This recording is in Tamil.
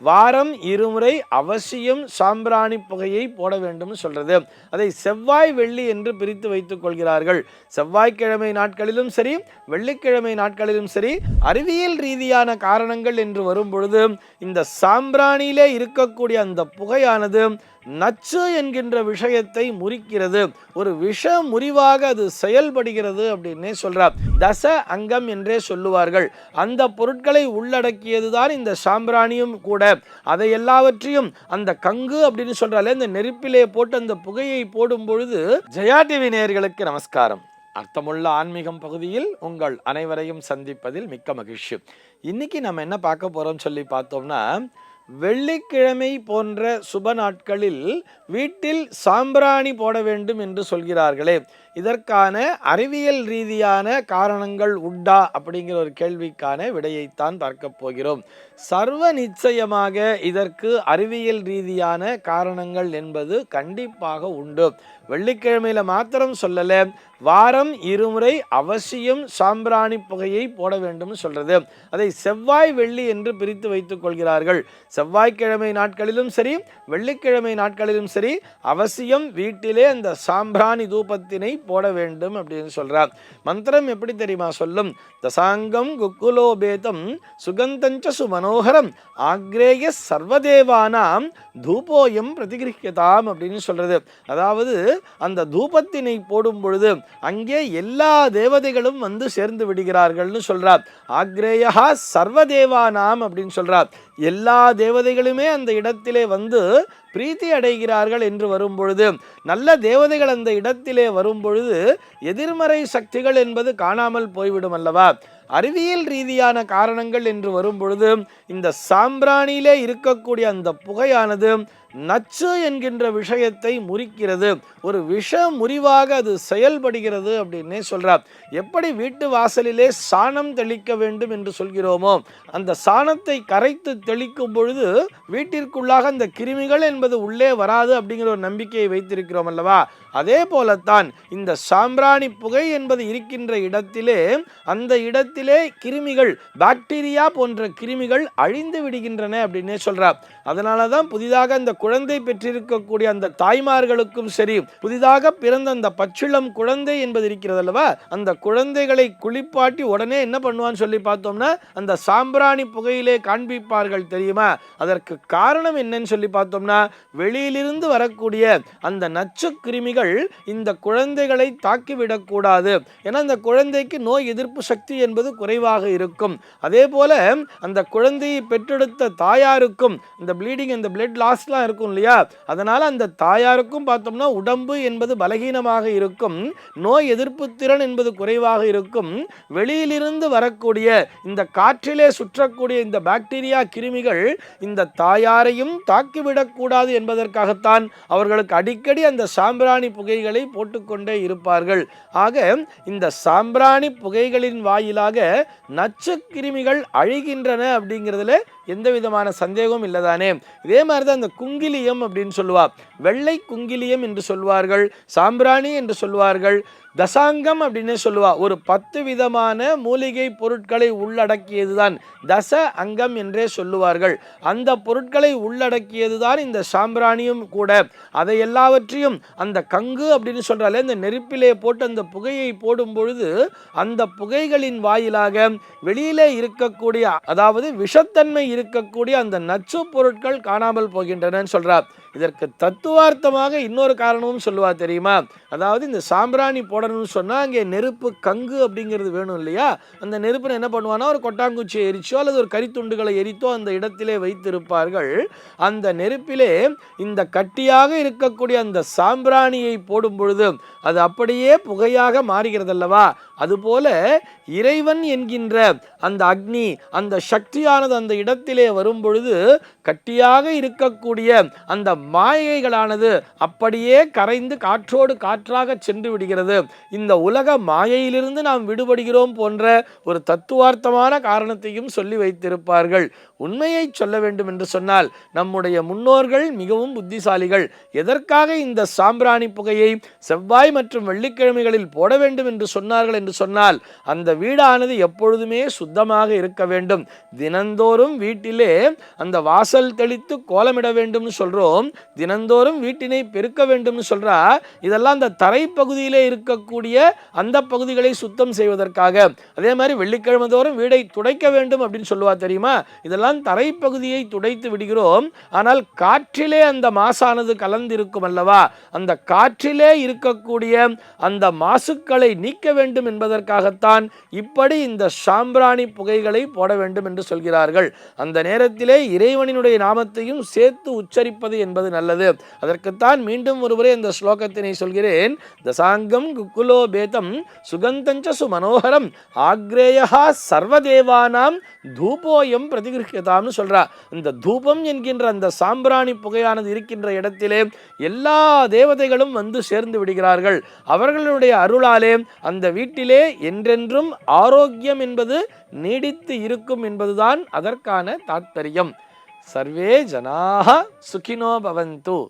வாரம் இருமுறை அவசியம் சாம்பிராணி புகையை போட வேண்டும் சொல்றது. அதை செவ்வாய் வெள்ளி என்று பிரித்து வைத்துக் கொள்கிறார்கள். செவ்வாய்க்கிழமை நாட்களிலும் சரி வெள்ளிக்கிழமை நாட்களிலும் சரி அறிவியல் ரீதியான காரணங்கள் என்று வரும் பொழுது இந்த சாம்பிராணியிலே இருக்கக்கூடிய அந்த புகையானது நச்சு என்கின்ற விஷயத்தை முறிக்கிறது. ஒரு விஷ முறிவாக அது செயல்படுகிறது அப்படின்னே சொல்றார். தச அங்கம் என்றே சொல்லுவார்கள். அந்த பொருட்களை உள்ளடக்கியதுதான் இந்த சாம்பிராணியும் கூட. அதை எல்லாவற்றையும் அந்த கங்கு அப்படின்னு சொல்றாலே இந்த நெருப்பிலே போட்டு அந்த புகையை போடும் பொழுது ஜெயா டிவி நேயர்களுக்கு நமஸ்காரம். அர்த்தமுள்ள ஆன்மீகம் பகுதியில் உங்கள் அனைவரையும் சந்திப்பதில் மிக்க மகிழ்ச்சி. இன்னைக்கு நம்ம என்ன பார்க்க போறோம் சொல்லி பார்த்தோம்னா வெள்ளிக்கிழமை போன்ற சுப நாட்களில் வீட்டில் சாம்பிராணி போட வேண்டும் என்று சொல்கிறார்களே. இதற்கான அறிவியல் ரீதியான காரணங்கள் உண்டா அப்படிங்கிற ஒரு கேள்விக்கான விடையைத்தான் பார்க்க போகிறோம். சர்வ நிச்சயமாக இதற்கு அறிவியல் ரீதியான காரணங்கள் என்பது கண்டிப்பாக உண்டு. வெள்ளிக்கிழமையில மாத்திரம் சொல்லலை வாரம் இருமுறை அவசியம் சாம்பிராணி புகையை போட வேண்டும் சொல்றது. அதை செவ்வாய் வெள்ளி என்று பிரித்து வைத்துக் கொள்கிறார்கள். செவ்வாய்க்கிழமை நாட்களிலும் சரி வெள்ளிக்கிழமை நாட்களிலும் சரி அவசியம் வீட்டிலே அந்த சாம்பிராணி தூபத்தினை போட வேண்டும் அப்படின்னு சொல்றார். மந்திரம் எப்படி தெரியுமா சொல்லும்? தசாங்கம் குக்குலோபேதம் சுகந்தஞ்ச சுமனோகரம் ஆக்ரேய சர்வதேவானாம் தூபோயம் பிரதிகிரிக்கதாம் அப்படின்னு சொல்றது. அதாவது அந்த தூபத்தினை போடும் பொழுது அங்கே எல்லா தேவதைகளும் வந்து சேர்ந்து விடுகிறார்கள்னு சொல்றார். ஆக்ரேயா சர்வதேவானாம் அப்படின்னு சொல்கிறார் எல்லா தேவதைகளுமே அந்த இடத்திலே வந்து பிரீத்தி அடைகிறார்கள் என்று வரும்பொழுது நல்ல தேவதைகள் அந்த இடத்திலே வரும்பொழுது எதிர்மறை சக்திகள் என்பது காணாமல் போய்விடும் அல்லவா? அறிவியல் ரீதியான காரணங்கள் என்று வரும்பொழுது இந்த சாம்பிராணியிலே இருக்கக்கூடிய அந்த புகையானது நச்சு என்கின்ற விஷயத்தை முறிக்கிறது. ஒரு விஷ முறிவாக அது செயல்படுகிறது அப்படின்னே சொல்கிறார் எப்படி வீட்டு வாசலிலே சாணம் தெளிக்க வேண்டும் என்று சொல்கிறோமோ அந்த சாணத்தை கரைத்து தெளிக்கும் பொழுது வீட்டிற்குள்ளாக அந்த கிருமிகள் என்பது உள்ளே வராது அப்படிங்கிற ஒரு நம்பிக்கையை வைத்திருக்கிறோம் அல்லவா? அதே போலத்தான் இந்த சாம்பிராணி புகை என்பது இருக்கின்ற இடத்திலே அந்த இடத்திலே கிருமிகள் பாக்டீரியா போன்ற கிருமிகள் அழிந்து விடுகின்றன அப்படின்னே சொல்றார். அதனால தான் புதிதாக அந்த குழந்தை பெற்றிருக்கக்கூடிய அந்த தாய்மார்களுக்கும் சரி புதிதாக பிறந்த அந்த பச்சிளம் குழந்தை என்பது இருக்கிறது அல்லவா? அந்த குழந்தைகளை குளிப்பாட்டி உடனே என்ன பண்ணுவான்னு சொல்லி பார்த்தோம்னா அந்த சாம்பிராணி புகையிலே காண்பிப்பார்கள் தெரியுமா? அதற்கு காரணம் என்னன்னு சொல்லி பார்த்தோம்னா வெளியிலிருந்து வரக்கூடிய அந்த நச்சு கிருமிகள் இந்த குழந்தைகளை தாக்கிவிடக்கூடாது. ஏன்னா அந்த குழந்தைக்கு நோய் எதிர்ப்பு சக்தி என்பது குறைவாக இருக்கும். அதே போல அந்த குழந்தையை பெற்றெடுத்த தாயாருக்கும் இந்த ப்ளீடிங் இந்த பிளட் லாஸ்லாம் இருக்கும் இல்லையா? அதனால் அந்த தாயாருக்கும் பார்த்தோம்னா உடம்பு என்பது பலகீனமாக இருக்கும். நோய் எதிர்ப்பு திறன் என்பது குறைவாக இருக்கும். வெளியிலிருந்து வரக்கூடிய இந்த காற்றிலே சுற்றக்கூடிய இந்த பாக்டீரியா கிருமிகள் இந்த தாயாரையும் தாக்கிவிடக்கூடாது என்பதற்காகத்தான் அவர்களுக்கு அடிக்கடி அந்த சாம்பிராணி புகைகளை போட்டுக்கொண்டே இருப்பார்கள். ஆக இந்த சாம்பிராணி புகைகளின் வாயிலாக நச்சு கிருமிகள் அழிகின்றன அப்படிங்கிறதுல எந்த விதமான சந்தேகமும் இல்லதானே. இதே மாதிரி தான் இந்த குங்கிலியம் அப்படின்னு சொல்லுவா. வெள்ளை குங்கிலியம் என்று சொல்வார்கள் சாம்பிராணி என்று சொல்வார்கள் தசாங்கம் அப்படின்னு சொல்லுவா. ஒரு பத்து விதமான மூலிகை பொருட்களை உள்ளடக்கியதுதான். தச அங்கம் என்றே சொல்லுவார்கள். அந்த பொருட்களை உள்ளடக்கியதுதான் இந்த சாம்பிராணியும் கூட. அதை எல்லாவற்றையும் அந்த கங்கு அப்படின்னு சொல்றாலே இந்த நெருப்பிலே போட்டு அந்த புகையை போடும் பொழுது அந்த புகைகளின் வாயிலாக வெளியிலே இருக்கக்கூடிய அதாவது விஷத்தன்மை இருக்கக்கூடிய அந்த நச்சு பொருட்கள் காணாமல் போகின்றனன்னு சொல்றார் இதற்கு தத்துவார்த்தமாக இன்னொரு காரணமும் சொல்லுவா தெரியுமா? அதாவது இந்த சாம்பிராணி போட போடணும்னு சொன்னால் அங்கே நெருப்பு கங்கு அப்படிங்கிறது வேணும் இல்லையா? அந்த நெருப்பில் என்ன பண்ணுவானா ஒரு கொட்டாங்குச்சியை எரிச்சோ அல்லது ஒரு கரித்துண்டுகளை எரித்தோ அந்த இடத்திலே வைத்திருப்பார்கள். அந்த நெருப்பிலே இந்த கட்டியாக இருக்கக்கூடிய அந்த சாம்பிராணியை போடும் பொழுது அது அப்படியே புகையாக மாறுகிறது அல்லவா அதுபோல இறைவன் என்கின்ற அந்த அக்னி அந்த சக்தியானது அந்த இடத்திலே வரும் பொழுது கட்டியாக இருக்கக்கூடிய அந்த மாயைகளானது அப்படியே கரைந்து காற்றோடு காற்றாக சென்று விடுகிறது. இந்த உலக மாயையிலிருந்து நாம் விடுபடுகிறோம் போன்ற ஒரு தத்துவார்த்தமான காரணத்தையும் சொல்லி வைத்திருப்பார்கள். உண்மையை சொல்ல வேண்டும் என்று சொன்னால் நம்முடைய முன்னோர்கள் மிகவும் புத்திசாலிகள். எதற்காக இந்த சாம்பிராணி புகையை செவ்வாய் மற்றும் வெள்ளிக்கிழமைகளில் போட வேண்டும் என்று சொன்னார்கள் என்று சொன்னால் அந்த வீடானது எப்பொழுதுமே சுத்தமாக இருக்க வேண்டும். தினந்தோறும் வீட்டிலே அந்த வாசல் தெளித்து கோலமிட வேண்டும்னு சொல்கிறோம் தினந்தோறும் வீட்டினை பெருக்க வேண்டும்னு சொல்கிறா இதெல்லாம் அந்த தரைப்பகுதியிலே இருக்கக்கூடிய அந்த பகுதிகளை சுத்தம் செய்வதற்காக. அதே மாதிரி வெள்ளிக்கிழமை தோறும் வீடை துடைக்க வேண்டும் அப்படின்னு சொல்லுவா தெரியுமா? இதெல்லாம் தரைப்பகுதியை துடைத்து விடுகிறோம். ஆனால் காற்றிலே அந்த மாசானது கலந்திருக்கும் அல்லவா? அந்த காற்றிலே இருக்கக்கூடிய அந்த மாசுக்களை நீக்க வேண்டும் என்பதற்காகத்தான் இப்படி இந்த சாம்பிராணி புகைகளை போட வேண்டும் என்று சொல்கிறார்கள். அந்த நேரத்திலே இறைவனினுடைய நாமத்தையும் சேர்த்து உச்சரிப்பது என்பது நல்லது. அதற்குத்தான் மீண்டும் ஒருவரே இந்த ஸ்லோகத்தினை சொல்கிறேன். தசாங்கம் குக்குலோ பேதம் சுகந்தஞ்ச சுமனோகரம் ஆக்ரேயா சர்வதேவானாம் தூபோயம் பிரதிகிருஹியதாம்னு சொல்றா. இந்த தூபம் என்கின்ற அந்த சாம்பிராணி புகையானது இருக்கின்ற இடத்திலே எல்லா தேவதைகளும் வந்து சேர்ந்து விடுகிறார்கள். அவர்களுடைய அருளாலே அந்த வீட்டில் என்றென்றும் ஆரோக்கியம் என்பது நீடித்து இருக்கும் என்பதுதான் அதற்கான தாத்பரியம். சர்வே ஜனாக சுகினோ பவந்து.